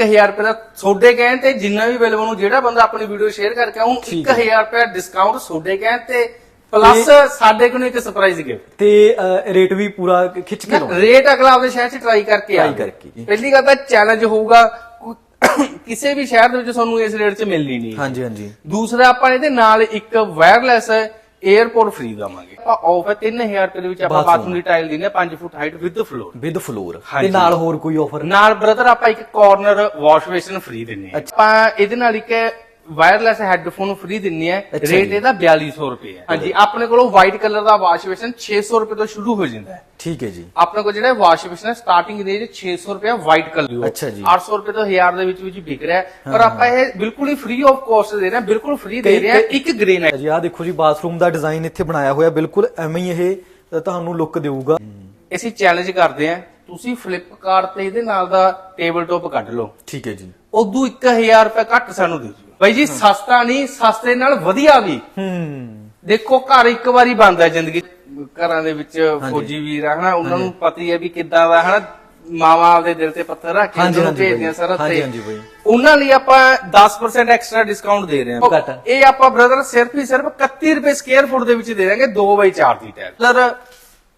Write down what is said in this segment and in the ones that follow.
1000 ਰੁਪਏ ਦਾ ਤੁਹਾਡੇ ਕਹਿਣ ਤੇ ਜਿੰਨਾ ਵੀ ਬਿੱਲ ਬਣੂ ਜਿਹੜਾ ਬੰਦਾ ਆਪਣੀ ਵੀਡੀਓ ਸ਼ੇਅਰ ਕਰਕੇ ਠੀਕ ਹੈ। 1000 ਰੁਪਏ ਡਿਸਕਾਊਂਟ ਤੁਹਾਡੇ ਕਹਿਣ ਤੇ ਪਲੱਸ ਸਾਡੇ ਕੋਲ ਇੱਕ ਸਰਪ੍ਰਾਈਜ਼ ਗਿਫਟ ਤੇ ਅ, ਰੇਟ ਵੀ ਪੂਰਾ ਖਿੱਚ ਕੇ ਲਾਉਣਾ ਰੇਟ ਅਗਲਾ ਆਪਦੇ ਸ਼ਹਿਰ 'ਚ ਟਰਾਈ ਕਰਕੇ Try ਆਵੇ। ਕਰਕੇ ਜੀ। ਪਹਿਲੀ ਗੱਲ ਤਾਂ ਚੈਲੰਜ ਹੋਊਗਾ ਕੋਈ- ਕਿਸੇ ਵੀ ਸ਼ਹਿਰ ਦੇ ਵਿੱਚ ਤੁਹਾਨੂੰ ਇਸ ਰੇਟ 'ਚ ਮਿਲਣੀ ਨਹੀਂ ਹਾਂਜੀ ਹਾਂਜੀ ਦੂਸਰਾ ਆਪਾਂ ਇਹਦੇ ਨਾਲ ਇੱਕ ਵਾਇਰਲੈਸ 에어ਪੋਰਟ ਫ੍ਰੀ ਦਵਾਂਗੇ ਆਪਾਂ ਆਫਰ 3000 ਰੁਪਏ ਦੇ ਵਿੱਚ ਆਪਾਂ। ਬਾਥਰੂਮ ਦੀ ਟਾਈਲ ਦਿੰਦੇ 5 foot height with floor with floor ਤੇ। ਨਾਲ ਹੋਰ ਕੋਈ ਆਫਰ ਨਾਲ ਬ੍ਰਦਰ ਆਪਾਂ ਇੱਕ ਕਾਰਨਰ ਵਾਸ਼ ਬੇਸਿਨ ਫ੍ਰੀ ਦਿੰਨੇ ਆ ਆਪਾਂ ਇਹਦੇ ਨਾਲ ਇੱਕ ਵਾਇਰਲੈਸ ਹੈੱਡਫੋਨ ਫ੍ਰੀ ਦਿੰਨੇ ਆ ਰੇਟ। ਇਹਦਾ 4200 ਰੁਪਏ ਹੈ। ਹਾਂਜੀ। ਆਪਣੇ ਕੋਲੋਂ ਵਾਈਟ ਕਲਰ ਦਾ ਵਾਸ਼ ਬੇਸਿਨ 600 ਰੁਪਏ ਤੋਂ ਸ਼ੁਰੂ ਹੋ ਜਾਂਦਾ ਹੈ। ਠੀਕ ਹੈ ਜੀ। ਆਪਣੇ ਕੋਲ ਜਿਹੜਾ ਵਾਸ਼ ਬੇਸਿਨ ਸਟਾਰਟਿੰਗ ਰੇਂਜ 600 ਰੁਪਏ ਵਾਈਟ ਕਲਰ ਅੱਛਾ ਜੀ। 800 ਰੁਪਏ ਤੋਂ 1000 ਦੇ ਵਿੱਚ ਵਿੱਚ ਵਿਕ ਰਿਹਾ ਪਰ ਆਪਾਂ ਇਹ ਬਿਲਕੁਲ ਹੀ ਫ੍ਰੀ ਆਫ ਕਾਸਟ ਦੇ ਰਹੇ ਹਾਂ ਬਿਲਕੁਲ ਫ੍ਰੀ ਦੇ ਰਹੇ ਹਾਂ। ਇੱਕ ਗ੍ਰੇ ਹੈ। ਜੀ ਆਹ ਦੇਖੋ ਜੀ ਬਾਥਰੂਮ ਦਾ ਡਿਜ਼ਾਈਨ ਇੱਥੇ ਬਣਾਇਆ ਹੋਇਆ ਬਿਲਕੁਲ ਐਵੇਂ ਹੀ ਇਹ ਤੁਹਾਨੂੰ ਲੁੱਕ ਦੇਊਗਾ। ਅਸੀਂ ਚੈਲੰਜ ਕਰਦੇ ਹਾਂ ਤੁਸੀਂ ਫਲਿੱਪਕਾਰਟ ਤੇ ਇਹਦੇ ਨਾਲ ਦਾ ਟੇਬਲ ਟੌਪ ਕੱਢ ਲਓ। ਠੀਕ ਹੈ ਜੀ। ਉਦੋਂ 1000 ਰੁਪਏ ਘੱਟ ਸਾਨੂੰ ਦੇ ਦਿਓ। ਬਾਈ ਜੀ ਸਸਤਾ ਨਹੀਂ ਸਸਤੇ ਨਾਲ ਵਧੀਆ ਵੀ। ਹੂੰ। ਦੇਖੋ ਘਰ ਇੱਕ ਵਾਰੀ ਬਣਦਾ ਜ਼ਿੰਦਗੀ ਘਰਾਂ ਦੇ ਵਿੱਚ ਫੌਜੀ ਵੀਰ ਆ ਹਨਾ ਉਹਨਾਂ ਨੂੰ ਪਤਾ ਹੀ ਹੈ ਵੀ ਕਿੱਦਾਂ ਦਾ ਹਨਾ ਮਾਵਾ ਆਪਦੇ ਦਿਲ ਤੇ ਪੱਥਰ ਰੱਖ ਕੇ ਉਹਨਾਂ ਨੂੰ ਭੇਜਦੇ ਹਾਂਜੀ, ਤੇ ਹਾਂਜੀ ਬਾਈ। ਉਹਨਾਂ ਲਈ ਆਪਾਂ 10% ਐਕਸਟਰਾ ਡਿਸਕਾਊਂਟ ਦੇ ਰਹੇ ਹਾਂ। ਘੱਟ। ਇਹ ਆਪਾਂ ਬ੍ਰਦਰ ਸਿਰਫ ਹੀ ਸਿਰਫ 31 ਰੁਪਏ ਸਕੁਅਰ ਫੁੱਟ ਦੇ ਵਿੱਚ ਦੇ ਦਾਂਗੇ 2x4 ਦੀ ਟੈਲ ਕਲਰ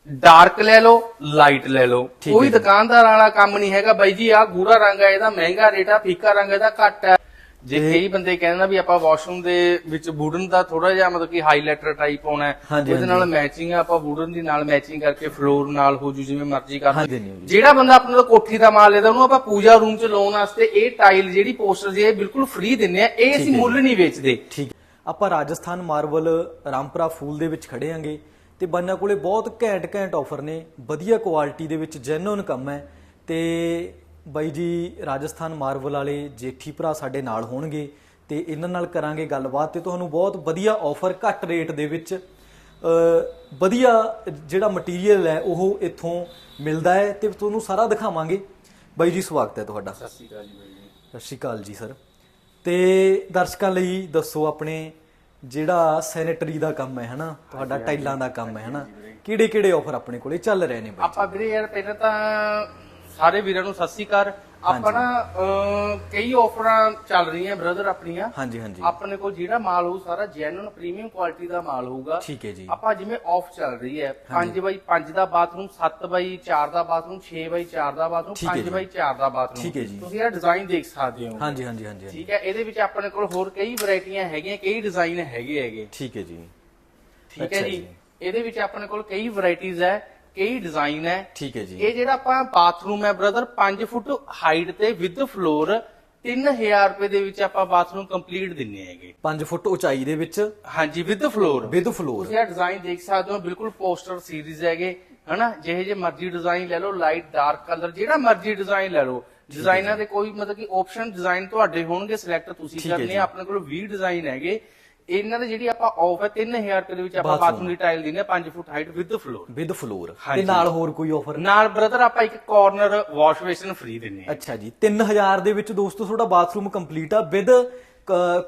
ਡਾਰਕ ਲੈ ਲਓ ਲਾਈਟ ਲੈ ਲਓ। ਕੋਈ। ਦੁਕਾਨਦਾਰ ਵਾਲਾ ਕੰਮ ਨਹੀਂ ਹੈਗਾ। ਬਾਈ ਜੀ ਆ ਗੂੜਾ ਰੰਗ ਹੈ ਇਹਦਾ ਮਹਿੰਗਾ ਰੇਟ ਆ ਫੀਕਾ ਰੰਗ ਇਹਦਾ ਘੱਟ ਹੈ ਜੇ ਕਈ ਬੰਦੇ ਕਹਿੰਦੇ ਨਾ ਵੀ ਆਪਾਂ ਵਾਸ਼ਰੂਮ ਦੇ ਵਿੱਚ ਵੁਡਨ ਦਾ ਥੋੜਾ ਜਿਹਾ ਮਤਲਬ ਕਿ ਹਾਈਲਾਈਟਰ ਟਾਈਪ ਪਾਉਣਾ ਹੈ ਹਾਂਜੀ, ਉਹਦੇ। ਨਾਲ ਮੈਚਿੰਗ ਆਪਾਂ ਵੁਡਨ ਦੀ ਨਾਲ ਮੈਚਿੰਗ ਕਰਕੇ ਫਲੋਰ ਨਾਲ ਹੋ ਜੂ ਜਿਵੇਂ ਮਰਜ਼ੀ ਕਰ। ਜਿਹੜਾ ਬੰਦਾ ਆਪਣੇ ਕੋਠੀ ਦਾ ਮਾਲ ਲੈਦਾ ਉਹਨੂੰ ਆਪਾਂ ਪੂਜਾ ਰੂਮ 'ਚ ਲਾਉਣ ਵਾਸਤੇ ਇਹ ਟਾਈਲ ਜਿਹੜੀ ਪੋਸਟਰ ਜੀ ਇਹ ਬਿਲਕੁਲ ਫ੍ਰੀ ਦਿੰਨੇ ਆ ਇਹ ਅਸੀਂ ਮੁੱਲ ਨਹੀਂ ਵੇਚਦੇ ਠੀਕ ਆਪਾਂ ਰਾਜਸਥਾਨ ਮਾਰਬਲ ਰਾਮਪੁਰਾ ਫੂਲ ਦੇ ਵਿੱਚ ਖੜੇ ਆਂਗੇ ਤੇ ਬੰਨਾ ਕੋਲੇ ਬਹੁਤ ਘੈਂਟ ਘੈਂਟ ਆਫਰ ਨੇ ਵਧੀਆ ਕੁਆਲਿਟੀ ਦੇ ਵਿੱਚ ਜੈਨੂਨ ਕੰਮ ਹੈ ਤੇ ਬਾਈ ਜੀ ਰਾਜਸਥਾਨ ਮਾਰਬਲ ਵਾਲੇ ਜੇਠੀ ਭਰਾ ਸਾਡੇ ਨਾਲ ਹੋਣਗੇ ਤੇ ਇਹਨਾਂ ਨਾਲ ਕਰਾਂਗੇ ਗੱਲਬਾਤ ਤੇ ਤੁਹਾਨੂੰ ਬਹੁਤ ਵਧੀਆ ਆਫਰ ਘੱਟ ਰੇਟ ਦੇ ਵਿੱਚ ਵਧੀਆ ਜਿਹੜਾ ਮਟੀਰੀਅਲ ਹੈ ਉਹ ਇੱਥੋਂ ਮਿਲਦਾ ਹੈ ਤੇ ਤੁਹਾਨੂੰ ਸਾਰਾ ਦਿਖਾਵਾਂਗੇ। ਬਾਈ ਜੀ ਸਵਾਗਤ ਹੈ ਤੁਹਾਡਾ। ਸਤਿ ਸ਼੍ਰੀ ਅਕਾਲ ਜੀ ਬਾਈ ਜੀ। ਸਤਿ ਸ਼੍ਰੀ ਅਕਾਲ ਜੀ ਸਰ। ਤੇ ਦਰਸ਼ਕਾਂ ਲਈ ਦੱਸੋ ਆਪਣੇ ਜਿਹੜਾ ਸੈਨੇਟਰੀ ਦਾ ਕੰਮ ਹੈ ਹਨਾ? ਤੁਹਾਡਾ ਟਾਈਲਾਂ ਦਾ ਕੰਮ ਹੈ ਹਨਾ? ਕਿਹੜੇ ਕਿਹੜੇ ਆਫਰ ਆਪਣੇ ਕੋਲੇ ਚੱਲ ਰਹੇ ਨੇ ਬਾਈ ਆਪਾਂ ਵੀਰੇ ਯਾਰ ਪਹਿਲਾਂ ਤਾਂ ਸਾਰੇ ਵੀਰਾਂ ਨੂੰ ਸਤਿ ਸ਼੍ਰੀ ਅਕਾਲ। ਆਪਾਂ ਨਾ ਕਈ ਆਫਰਾਂ ਚੱਲ ਰਹੀਆਂ ਬ੍ਰਦਰ ਆਪਣੀਆਂ। ਹਾਂਜੀ ਹਾਂਜੀ। ਆਪਣੇ ਕੋਲ ਜਿਹੜਾ ਮਾਲ ਹੋਊ ਸਾਰਾ ਜੈਨੂਨ ਪ੍ਰੀਮੀਅਮ ਕੁਆਲਿਟੀ ਦਾ ਮਾਲ ਹੋਊਗਾ। ਠੀਕ ਹੈ ਜੀ। ਆਪਾਂ ਜਿਵੇਂ ਆਫ ਚੱਲ ਰਹੀ ਹੈ 5 ਬਾਈ 5 ਦਾ ਬਾਥਰੂਮ 7 ਬਾਈ 4 ਦਾ ਬਾਥਰੂਮ 6 ਬਾਈ 4 ਦਾ ਬਾਥਰੂਮ ਠੀਕ ਹੈ 5 ਜੀ। ਬਾਈ 4 ਦਾ ਬਾਥਰੂਮ ਠੀਕ ਹੈ ਜੀ। ਤੁਸੀਂ ਇਹ ਡਿਜ਼ਾਈਨ ਦੇਖ ਸਕਦੇ ਹੋ। ਹਾਂਜੀ ਹਾਂਜੀ ਹਾਂਜੀ ਹਾਂਜੀ। ਠੀਕ ਹੈ ਇਹਦੇ ਵਿੱਚ ਆਪਣੇ ਕੋਲ ਹੋਰ ਕਈ ਵੈਰਾਈਟੀਆਂ ਹੈਗੀਆਂ ਕਈ ਡਿਜ਼ਾਈਨ ਹੈਗੇ ਹੈਗੇ। ਠੀਕ ਹੈ ਜੀ। ਠੀਕ ਹੈ ਅੱਛਾ ਜੀ। ਜੀ। ਇਹਦੇ ਵਿੱਚ ਆਪਣੇ ਕੋਲ ਕਈ ਵੈਰਾਈਟੀਆਂ ਹੈ। ਕਈ ਡਿਜ਼ਾਈਨ ਹੈ। ਠੀਕ ਹੈ ਜੀ। ਇਹ ਜਿਹੜਾ ਆਪਾਂ ਬਾਥਰੂਮ ਹੈ ਬ੍ਰਦਰ 5 ਫੁੱਟ ਹਾਈਟ ਤੇ ਵਿਦ ਫਲੋਰ 3000 ਰੁਪਏ ਦੇ ਵਿੱਚ ਆਪਾਂ ਬਾਥਰੂਮ ਕੰਪਲੀਟ ਦਿੰਨੇ ਹੈਗੇ। 5 ਫੁੱਟ ਉਚਾਈ ਦੇ ਵਿੱਚ? ਹਾਂਜੀ ਵਿਦ ਫਲੋਰ ਵਿਦ ਫਲੋਰ ਤੁਸੀਂ ਇਹ ਡਿਜ਼ਾਈਨ ਦੇਖ ਸਕਦੇ ਹੋ ਬਿਲਕੁਲ ਪੋਸਟਰ ਸੀਰੀਜ਼ ਹੈਗੇ ਹਨਾ? ਜਿਹੇ ਜੇ ਮਰਜ਼ੀ ਡਿਜ਼ਾਈਨ ਲੈ ਲਓ ਲਾਈਟ ਡਾਰਕ ਕਲਰ ਜਿਹੜਾ ਮਰਜ਼ੀ ਡਿਜ਼ਾਈਨ ਲੈ ਲਓ। ਡਿਜ਼ਾਈਨਾਂ ਦੇ ਕੋਈ ਮਤਲਬ ਕਿ ਆਪਸ਼ਨ ਡਿਜ਼ਾਈਨ ਤੁਹਾਡੇ ਹੋਣਗੇ ਸਿਲੈਕਟ ਤੁਸੀਂ ਕਰਨੇ ਆਪਣੇ ਕੋਲ 20 ਡਿਜ਼ਾਈਨ ਹੈਗੇ। ਇਹਨਾਂ ਦੇ ਜਿਹੜੀ ਆਪਾਂ ਆਫ ਹੈ 3000 ਰੁਪਏ ਦੇ ਵਿੱਚ ਆਪਾਂ। ਬਾਥਰੂਮ। ਦੀ ਟਾਈਲ ਦਿੰਨੇ 5 foot height with floor with floor ਤੇ। ਨਾਲ ਹੋਰ ਕੋਈ ਆਫਰ ਨਾਲ ਬ੍ਰਦਰ ਆਪਾਂ ਇੱਕ ਕਾਰਨਰ ਵਾਸ਼ ਬੇਸਿਨ ਫ੍ਰੀ ਦਿੰਨੇ ਆ ਅੱਛਾ ਜੀ। 3000 ਦੇ ਵਿੱਚ ਦੋਸਤੋ ਤੁਹਾਡਾ ਬਾਥਰੂਮ ਕੰਪਲੀਟ ਆ ਵਿਦ